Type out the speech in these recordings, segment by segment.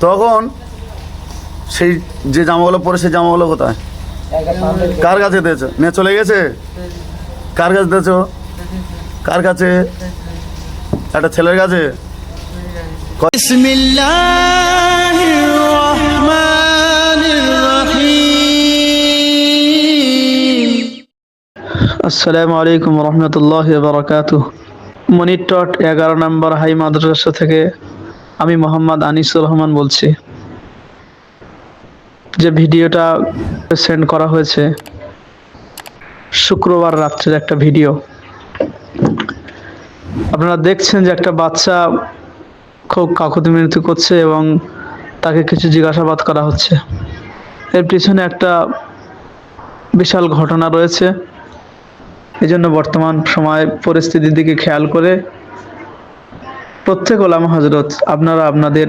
তখন সেই যে জামাগুলো পরে সেই জামাগুলো কোথায়? কার কাছে দিয়েছ? নিয়ে চলে গেছে? কার কাছে দিয়েছ কার কাছে? একটা ছেলের কাছে? আসসালামু আলাইকুম রহমতুল্লাহ বারকাত মনির টট এগারো নম্বর হাই মাদ্রাসা থেকে আমি মোহাম্মদ আনিসুর রহমান বলছি। যে ভিডিওটা সেন্ড করা হয়েছে, শুক্রবার রাত্রের একটা ভিডিও। আপনারা দেখছেন যে একটা বাচ্চা খুব কাকুতি মিনতি করছে এবং তাকে কিছু জিজ্ঞাসাবাদ করা হচ্ছে। এর পিছনে একটা বিশাল ঘটনা রয়েছে। এই জন্য বর্তমান সময় পরিস্থিতির দিকে খেয়াল করে প্রত্যেক ওলামা হজরত আপনারা আপনাদের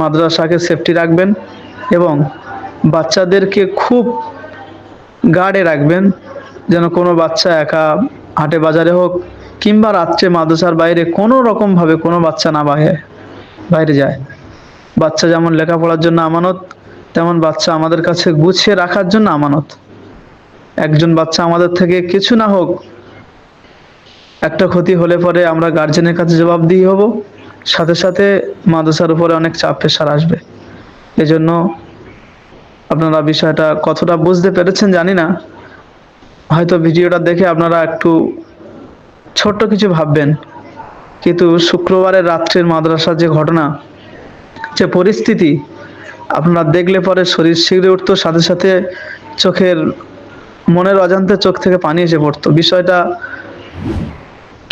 মাদ্রাসাকে সেফটি রাখবেন এবং বাচ্চাদেরকে খুব গার্ডে রাখবেন, যেন কোনো বাচ্চা একা হাটে বাজারে হোক কিংবা রাত্রে মাদ্রাসার বাইরে কোনো রকমভাবে কোনো বাচ্চা না বাইরে বাইরে যায়। বাচ্চা যেমন লেখাপড়ার জন্য আমানত, তেমন বাচ্চা আমাদের কাছে গুছিয়ে রাখার জন্য আমানত। একজন বাচ্চা আমাদের থেকে কিছু না হোক একটা ক্ষতি হলে পরে আমরা গার্জেনের কাছে জবাবদিহি হব। সাথে সাথে মাদ্রাসার উপরে অনেক চাপ প্রেশার আসবে। এজন্য আপনারা বিষয়টা কতটা বুঝতে পেরেছেন জানি না। হয়তো ভিডিওটা দেখে আপনারা একটু ছোট্ট কিছু ভাববেন। কিন্তু শুক্রবারের রাত্রের মাদ্রাসার যে ঘটনা, যে পরিস্থিতি, আপনারা দেখলে পরে শরীর শিগড়ে উঠতো, সাথে সাথে চোখের মনের অজান্তে চোখ থেকে পানি এসে পড়তো। বিষয়টা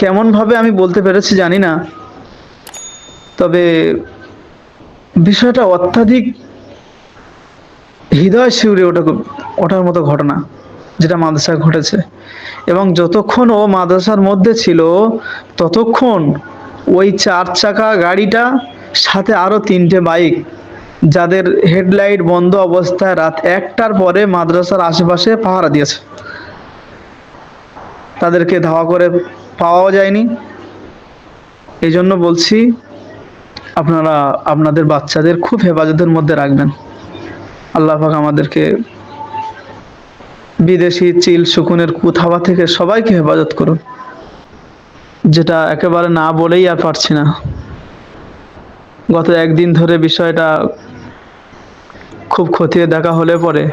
কেমনভাবে আমি বলতে পেরেছি জানি না। তবে বিষয়টা অত্যাধিক হৃদয় শিউরে ওঠা ওঠার মতো ঘটনা, যেটা মাদ্রাসায় ঘটেছে। এবং যতক্ষণ ও মাদ্রাসার মধ্যে ছিল, ততক্ষণ ওই চার চাকা গাড়িটা, সাথে আরও তিনটে বাইক, যাদের হেডলাইট বন্ধ অবস্থায় রাত একটার পরে মাদ্রাসার আশেপাশে পাহারা দিয়েছে। তাদেরকে ধাওয়া করে পাওয়াও যায়নি। এই জন্য বলছি, আপনারা আপনাদের বাচ্চাদের খুব হেফাজতের মধ্যে রাখবেন। আল্লাহ পাক আমাদেরকে বিদেশি চিল, শকুনের কুথাবা থেকে সবাইকে হেফাজত করুন। যেটা একেবারে না বলেই আর পারছি না। গত একদিন ধরে বিষয়টা খুব খতিয়ে দেখা হলে পরে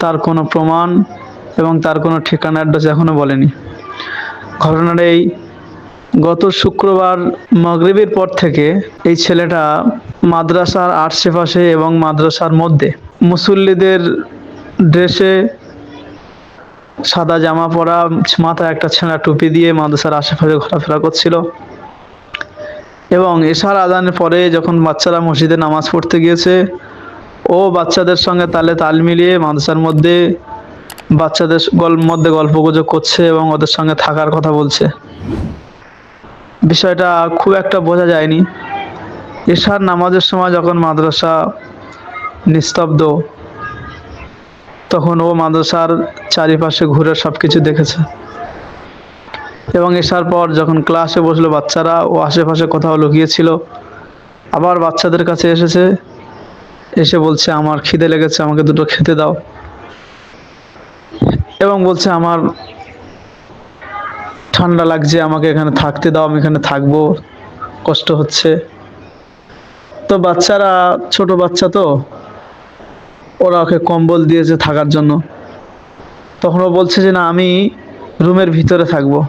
তার কোনো প্রমাণ এবং তার কোনো ঠিকানা অ্যাড্রেস এখনও বলেনি। ঘটনাটা এই গত শুক্রবার মগরিবের পর থেকে এই ছেলেটা মাদ্রাসার আশেপাশে এবং মাদ্রাসার মধ্যে মুসল্লিদের ড্রেসে সাদা জামা পরা মাথায় একটা ছেঁড়া টুপি দিয়ে মাদ্রাসার আশেপাশে ঘোরাফেরা করছিল। এবং এশার আদানের পরে যখন বাচ্চারা মসজিদে নামাজ পড়তে গিয়েছে, ও বাচ্চাদের সঙ্গে তালে তাল মিলিয়ে মাদ্রাসার মধ্যে বাচ্চাদের মধ্যে গল্প গুজব করছে এবং ওদের সঙ্গে থাকার কথা বলছে। বিষয়টা খুব একটা বোঝা যায়নি। এশার নামাজের সময় যখন মাদ্রাসা নিস্তব্ধ, তখন ও মাদ্রাসার চারিপাশে ঘুরে সব কিছু দেখেছে। এবং এসার পর যখন ক্লাসে বসল বাচ্চারা, ও আশেপাশে কোথাও লুকিয়েছিল, আবার বাচ্চাদের কাছে এসেছে, এসে বলছে, আমার খিদে লেগেছে, আমাকে দুটো খেতে দাও। এবং বলছে, আমার ঠান্ডা লাগছে, আমাকে এখানে থাকতে দাও, আমি এখানে থাকব, কষ্ট হচ্ছে। তো বাচ্চারা, ছোট বাচ্চা তো, ওরা ওকে কম্বল দিয়েছে থাকার জন্য। তখন ও বলছে যে, না, আমি রুমের ভিতরে থাকব,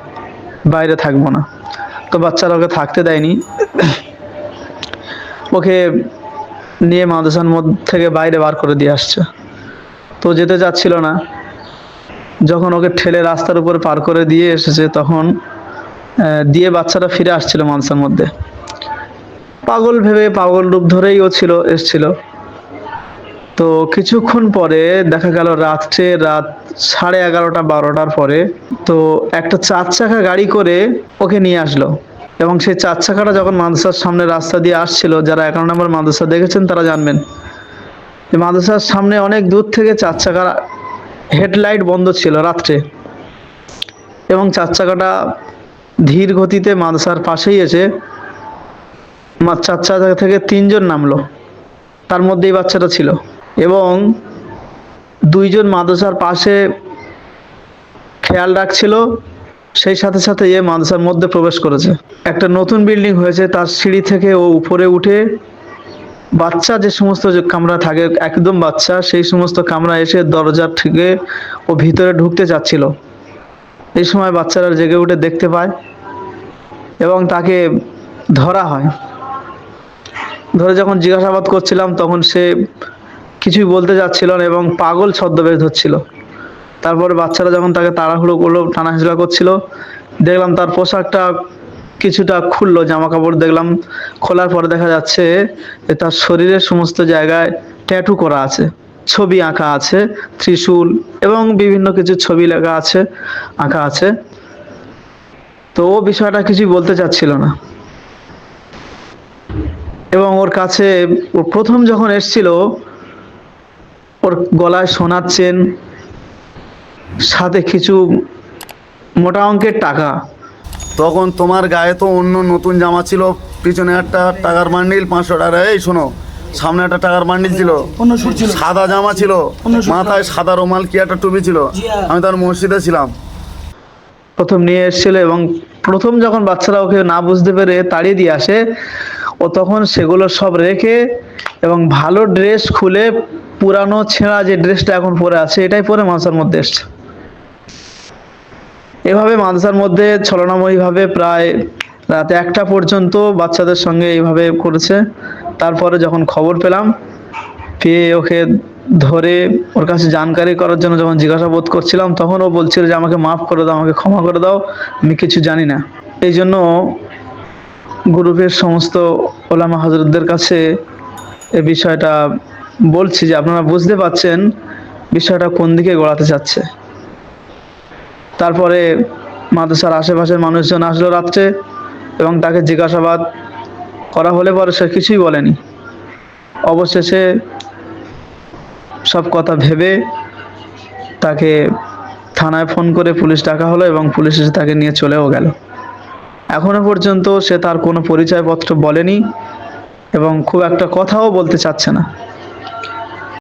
বাইরে থাকব না। তো বাচ্চারা ওকে থাকতে দেয়নি। ওকে নিয়ে মাদ্রাসার মধ্যে থেকে বাইরে বার করে দিয়ে আসছে। তো যেতে চাচ্ছিল না। যখন ওকে ঠেলে রাস্তার উপর পার করে দিয়ে এসেছে, তখন দিয়ে বাচ্চাটা ফিরে আসছিল মাদ্রাসার মধ্যে। পাগল ভেবে পাগল রূপ ধরেই ও ছিল, এসছিল। তো কিছুক্ষণ পরে দেখা গেল রাত্রে রাত সাড়ে এগারোটা, বারোটার পরে, তো একটা চার চাকা গাড়ি করে ওকে নিয়ে আসলো। এবং সেই চার চাকাটা যখন মাদ্রাসার সামনে রাস্তা দিয়ে আসছিল, যারা এগারো নম্বর মাদ্রাসা দেখেছেন তারা জানবেন। মাদ্রাসার সামনে অনেক দূর থেকে চার চাকার হেডলাইট বন্ধ ছিল রাত্রে। এবং চার চাকাটা ধীর গতিতে মাদ্রাসার পাশেই এসে চার চাকা থেকে তিনজন নামলো। তার মধ্যে এই বাচ্চাটা ছিল। এবং দুইজন মাদ্রাসার পাশে খেয়াল রাখছিল। সেই সাথে সাথে এ মাদ্রাসার মধ্যে প্রবেশ করেছে। একটা নতুন বিল্ডিং হয়েছে, তার সিঁড়ি থেকে ও উপরে উঠে বাচ্চা যে সমস্ত যে কামরা থাকে, একদম বাচ্চা, সেই সমস্ত কামরা এসে দরজা থেকে ও ভিতরে ঢুকতে চাচ্ছিল। এই সময় বাচ্চারা জেগে উঠে দেখতে পায় এবং তাকে ধরা হয়। ধরে যখন জিজ্ঞাসাবাদ করছিলাম, তখন সে কিছুই বলতে যাচ্ছিল না এবং পাগল ছদ্মবেশ ধরছিল। তারপরে বাচ্চারা যখন তাকে তাড়াহুড়ো করল টানাহেঁচড়া করছিল, দেখলাম তার পোশাকটা কিছুটা খুললো জামা কাপড় দেখলাম। খোলার পরে দেখা যাচ্ছে তার শরীরের সমস্ত জায়গায় ট্যাটু করা আছে। ছবি আঁকা আছে, ত্রিশূল এবং বিভিন্ন কিছু ছবি লেখা আছে, আঁকা আছে। তো ও বিষয়টা কিছুই বলতে চাচ্ছিল না। এবং ওর কাছে প্রথম যখন এসছিল, ওর গলায় সোনার চেন, সাথে কিছু মোটা অঙ্কের টাকা তখন তোমার গায়ে তো অন্য নতুন জামা ছিল পিছনে একটা টাকার বান্ডিল পাঁচশো টাকা এই শোনো সামনে একটা টাকার বান্ডিল ছিল সাদা জামা ছিল মাথায় সাদা রুমাল কি একটা টুপি ছিল আমি তার মসজিদে ছিলাম। প্রথম নিয়ে এসেছিল এবং প্রথম যখন বাচ্চারা ওকে না বুঝতে পেরে তাড়িয়ে দিয়ে আসে ও তখন সেগুলো সব রেখে এবং ভালো ড্রেস খুলে পুরানো ছেঁড়া যে ড্রেসটা এখন পরে আছে এটাই পরে মাদ্রাসার মধ্যে এসছে। এভাবে মাদ্রাসার মধ্যে ছলনাময়ীভাবে প্রায় রাত একটা পর্যন্ত বাচ্চাদের সঙ্গে এইভাবে করেছে। তারপরে যখন খবর পেলাম, পেয়ে ওকে ধরে ওর কাছে জানকারি করার জন্য যখন জিজ্ঞাসাবাদ করছিলাম, তখন ও বলছিল যে, আমাকে মাফ করে দাও, আমাকে ক্ষমা করে দাও, আমি কিছু জানি না। এই জন্য গ্রুপের সমস্ত ওলামা হজরতদের কাছে এ বিষয়টা বলছি যে, আপনারা বুঝতে পাচ্ছেন বিষয়টা কোন দিকে গড়াতে চাচ্ছে। তারপরে মাদ্রাসার আশেপাশের মানুষজন আসলো রাত্রে এবং তাকে জিজ্ঞাসাবাদ করা হলে পরে সে কিছুই বলেনি। অবশেষে সব কথা ভেবে তাকে থানায় ফোন করে পুলিশ ডাকা হলো এবং পুলিশ এসে তাকে নিয়ে চলেও গেল। এখনও পর্যন্ত সে তার কোনো পরিচয়পত্র বলেনি এবং খুব একটা কথাও বলতে চাচ্ছে না।